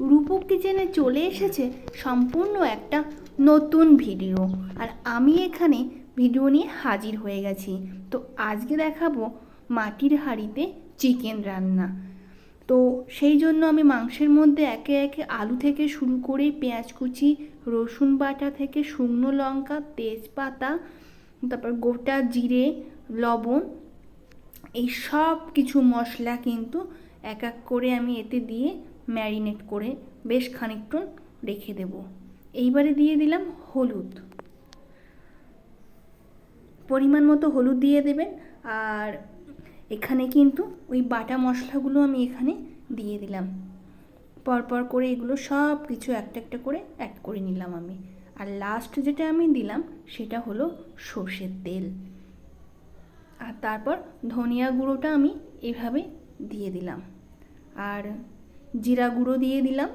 রূপক কিচেনে চলে এসেছে সম্পূর্ণ একটা নতুন ভিডিও। আর আমি এখানে ভিডিও নিয়ে হাজির হয়ে গেছি। তো আজকে দেখাবো মাটির হাঁড়িতে চিকেন রান্না। তো সেই জন্য আমি মাংসের মধ্যে একে একে আলু থেকে শুরু করে পেঁয়াজ কুচি, রসুন বাটা থেকে শুকনো লঙ্কা, তেজপাতা, তারপর গোটা জিরে, লবণ, এই সব কিছু মশলা কিন্তু এক এক করে আমি এতে দিয়ে ম্যারিনেট করে বেশ খানিকক্ষণ রেখে দেব। এইবারে দিয়ে দিলাম হলুদ। পরিমাণ মতো হলুদ দিয়ে দেবেন আর এখানে কিন্তু ওই বাটা মশলাগুলো আমি এখানে দিয়ে দিলাম। পরপর করে এগুলো সব কিছু একটা একটা করে অ্যাড করে নিলাম আমি। আর লাস্ট যেটা আমি দিলাম সেটা হলো সর্ষের তেল। আর তারপর ধনিয়া গুঁড়োটা আমি এভাবে দিয়ে দিলাম। আর জিরা গুঁড়ো দিয়ে দিলাম।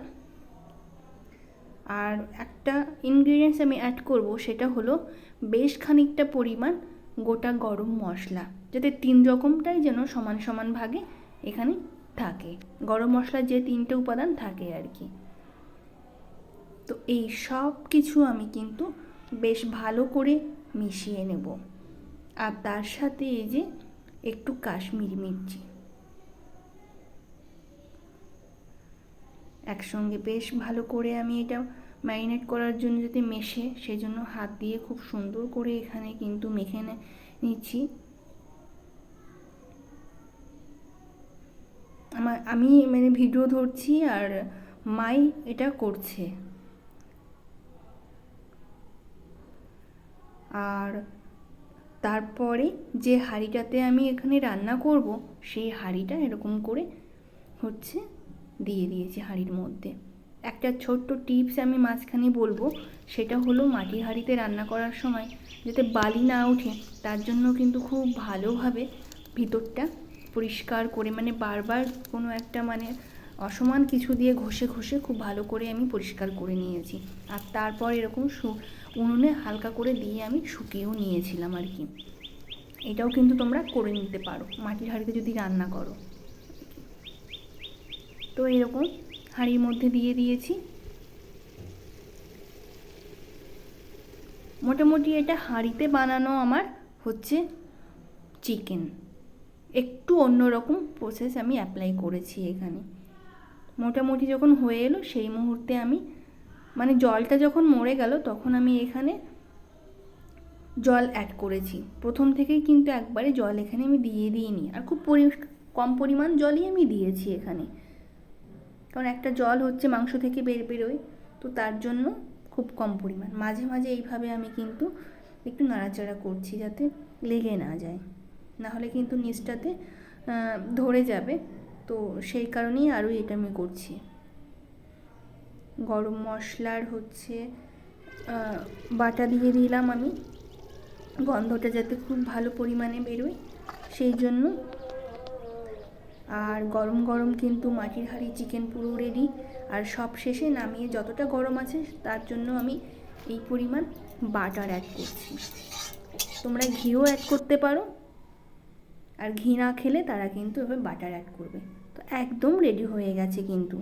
আর একটা ইনগ্রিডিয়েন্টস আমি অ্যাড করব সেটা হলো বেশ খানিকটা পরিমাণ গোটা গরম মশলা, যাতে তিন রকমটাই যেন সমান সমান ভাগে এখানে থাকে। গরম মশলার যে তিনটে উপাদান থাকে আর কি। তো এই সব কিছু আমি কিন্তু বেশ ভালো করে মিশিয়ে নেব। আর তার সাথে এই যে একটু কাশ্মীরি মির্চি। একসঙ্গে বেশ ভালো করে আমি এটা ম্যারিনেট করার জন্য যাতে মেশে সেই জন্য হাত দিয়ে খুব সুন্দর করে এখানে কিন্তু মেখে নিচ্ছি। আমার, আমি মানে ভিডিও ধরছি আর মাই এটা করছে। আর তারপরে যে হাঁড়িটাতে আমি এখানে রান্না করব, সেই হাঁড়িটা এরকম করে হচ্ছে। দিয়ে দিয়েছি হাঁড়ির মধ্যে। একটা ছোট্ট টিপস আমি মাঝখানে বলব, সেটা হলো মাটির হাঁড়িতে রান্না করার সময় যাতে বালি না ওঠে, তার জন্য কিন্তু খুব ভালোভাবে ভিতরটা পরিষ্কার করে মানে বারবার কোনো একটা মানে অসমান কিছু দিয়ে ঘষে ঘষে খুব ভালো করে আমি পরিষ্কার করে নিয়েছি। আর তারপর এরকম সু উনুনে হালকা করে দিয়ে আমি শুকিয়েও নিয়েছিলাম আর কি। এটাও কিন্তু তোমরা করে নিতে পারো। মাটির হাঁড়িতে যদি রান্না করো। তো এরকম হাঁড়ির মধ্যে দিয়ে দিয়েছি। মোটামুটি এটা হাঁড়িতে বানানো আমার হচ্ছে চিকেন। একটু অন্যরকম প্রসেস আমি অ্যাপ্লাই করেছি এখানে। মোটামুটি যখন হয়ে এলো সেই মুহূর্তে আমি মানে জলটা যখন মরে গেল তখন আমি এখানে জল অ্যাড করেছি। প্রথম থেকেই কিন্তু একবারে জল এখানে আমি দিয়ে দিইনি। আর খুব পরি, কম পরিমাণ জলই আমি দিয়েছি এখানে। কারণ একটা জল হচ্ছে মাংস থেকে বের বেরোয়, তো তার জন্য খুব কম পরিমাণ। মাঝে মাঝে এইভাবে আমি কিন্তু একটু নাড়াচাড়া করছি যাতে লেগে না যায়। নাহলে কিন্তু নিচটাতে ধরে যাবে। তো সেই কারণেই আরও এটা আমি করছি। গরম মশলার হচ্ছে বাটা দিয়ে দিলাম আমি। গন্ধটা যাতে খুব ভালো পরিমাণে বেরোয়, সেই জন্য আর গরম গরম কিন্তু মাটির হাঁড়ি চিকেন পুরো রেডি আর সব শেষে নামিয়ে যতটা গরম আছে, তার জন্য আমি এই পরিমাণ বাটার অ্যাড করছি। তোমরা ঘিও অ্যাড করতে পারো। আর ঘি না খেলে তারা কিন্তু এবার বাটার অ্যাড করবে। তো একদম রেডি হয়ে গেছে কিন্তু।